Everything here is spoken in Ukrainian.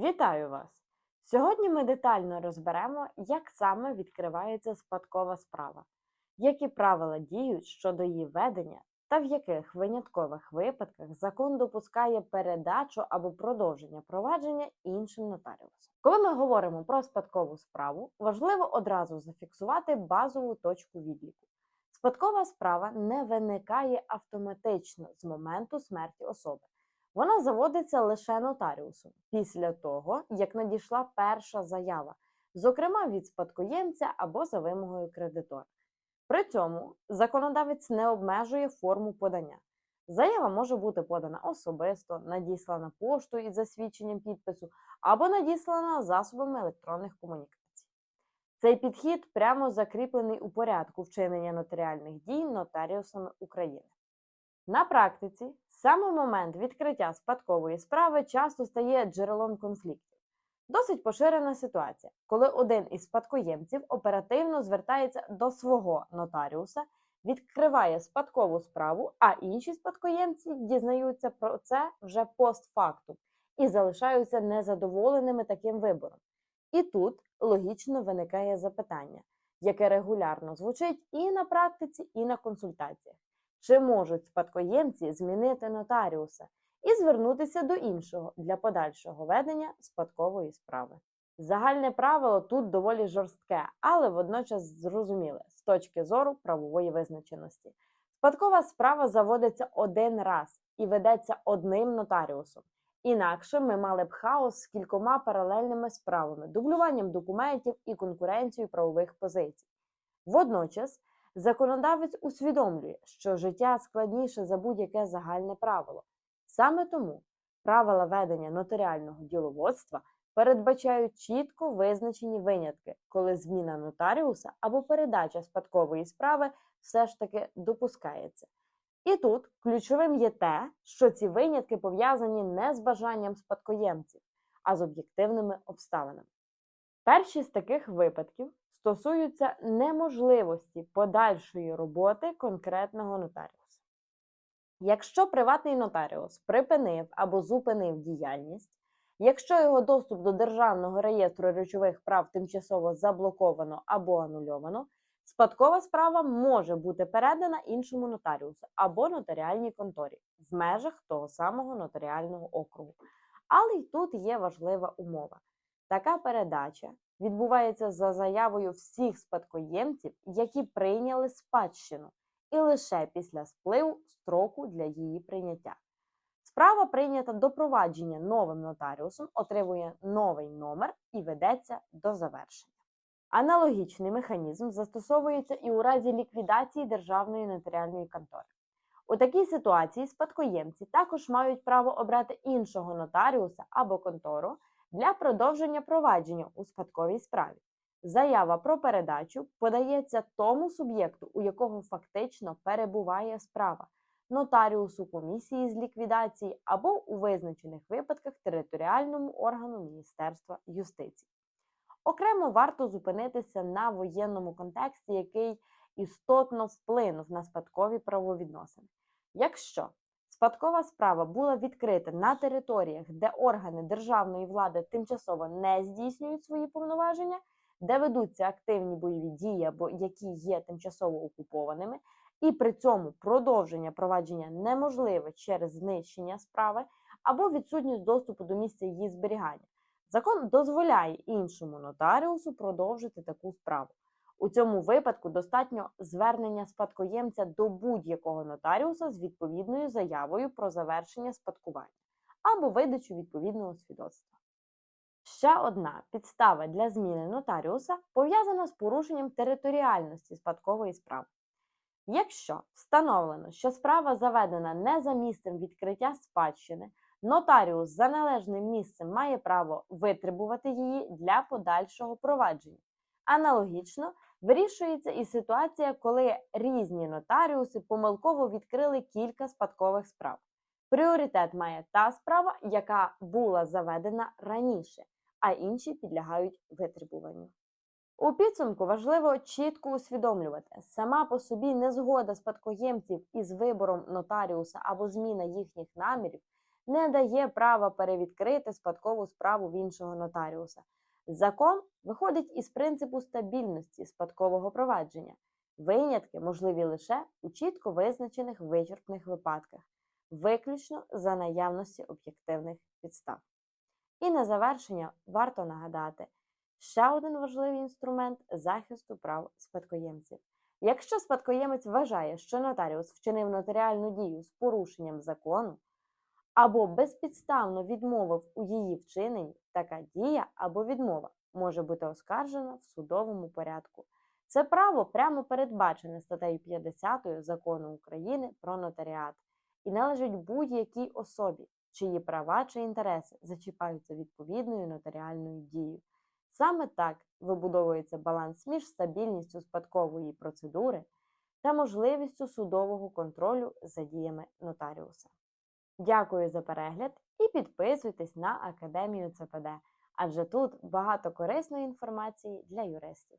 Вітаю вас! Сьогодні ми детально розберемо, як саме відкривається спадкова справа, які правила діють щодо її ведення та в яких виняткових випадках закон допускає передачу або продовження провадження іншим нотаріусам. Коли ми говоримо про спадкову справу, важливо одразу зафіксувати базову точку відліку. Спадкова справа не виникає автоматично з моменту смерті особи. Вона заводиться лише нотаріусом після того, як надійшла перша заява, зокрема від спадкоємця або за вимогою кредитора. При цьому законодавець не обмежує форму подання. Заява може бути подана особисто, надіслана поштою із засвідченням підпису або надіслана засобами електронних комунікацій. Цей підхід прямо закріплений у порядку вчинення нотаріальних дій нотаріусами України. На практиці саме момент відкриття спадкової справи часто стає джерелом конфліктів. Досить поширена ситуація, коли один із спадкоємців оперативно звертається до свого нотаріуса, відкриває спадкову справу, а інші спадкоємці дізнаються про це вже постфактум і залишаються незадоволеними таким вибором. І тут логічно виникає запитання, яке регулярно звучить і на практиці, і на консультаціях. Чи можуть спадкоємці змінити нотаріуса і звернутися до іншого для подальшого ведення спадкової справи? Загальне правило тут доволі жорстке, але водночас зрозуміле з точки зору правової визначеності. Спадкова справа заводиться один раз і ведеться одним нотаріусом. Інакше ми мали б хаос з кількома паралельними справами, дублюванням документів і конкуренцією правових позицій. Водночас Законодавець усвідомлює, що життя складніше за будь-яке загальне правило. Саме тому правила ведення нотаріального діловодства передбачають чітко визначені винятки, коли зміна нотаріуса або передача спадкової справи все ж таки допускається. І тут ключовим є те, що ці винятки пов'язані не з бажанням спадкоємців, а з об'єктивними обставинами. Перші з таких випадків стосуються неможливості подальшої роботи конкретного нотаріуса. Якщо приватний нотаріус припинив або зупинив діяльність, якщо його доступ до Державного реєстру речових прав тимчасово заблоковано або анульовано, спадкова справа може бути передана іншому нотаріусу або нотаріальній конторі в межах того самого нотаріального округу. Але й тут є важлива умова. Така передача відбувається за заявою всіх спадкоємців, які прийняли спадщину, і лише після спливу строку для її прийняття. Справа прийнята до провадження новим нотаріусом, отримує новий номер і ведеться до завершення. Аналогічний механізм застосовується і у разі ліквідації державної нотаріальної контори. У такій ситуації спадкоємці також мають право обрати іншого нотаріуса або контору для продовження провадження у спадковій справі. Заява про передачу подається тому суб'єкту, у якого фактично перебуває справа, нотаріусу комісії з ліквідації або у визначених випадках територіальному органу Міністерства юстиції. Окремо варто зупинитися на воєнному контексті, який істотно вплинув на спадкові правовідносини. Якщо Спадкова справа була відкрита на територіях, де органи державної влади тимчасово не здійснюють свої повноваження, де ведуться активні бойові дії або які є тимчасово окупованими, і при цьому продовження провадження неможливе через знищення справи або відсутність доступу до місця її зберігання. Закон дозволяє іншому нотаріусу продовжити таку справу. У цьому випадку достатньо звернення спадкоємця до будь-якого нотаріуса з відповідною заявою про завершення спадкування або видачу відповідного свідоцтва. Ще одна підстава для зміни нотаріуса пов'язана з порушенням територіальності спадкової справи. Якщо встановлено, що справа заведена не за місцем відкриття спадщини, нотаріус за належним місцем має право витребувати її для подальшого провадження. Аналогічно, Вирішується і ситуація, коли різні нотаріуси помилково відкрили кілька спадкових справ. Пріоритет має та справа, яка була заведена раніше, а інші підлягають витребуванню. У підсумку важливо чітко усвідомлювати, сама по собі незгода спадкоємців із вибором нотаріуса або зміна їхніх намірів не дає права перевідкрити спадкову справу в іншого нотаріуса. Закон виходить із принципу стабільності спадкового провадження. Винятки можливі лише у чітко визначених вичерпних випадках, виключно за наявності об'єктивних підстав. І на завершення варто нагадати ще один важливий інструмент захисту прав спадкоємців. Якщо спадкоємець вважає, що нотаріус вчинив нотаріальну дію з порушенням закону або безпідставно відмовив у її вчиненні, така дія або відмова може бути оскаржена в судовому порядку. Це право прямо передбачене статтею 50 закону України про нотаріат і належить будь-якій особі, чиї права чи інтереси зачіпаються відповідною нотаріальною дією. Саме так вибудовується баланс між стабільністю спадкової процедури та можливістю судового контролю за діями нотаріуса. Дякую за перегляд і підписуйтесь на Академію ЦПД, адже тут багато корисної інформації для юристів.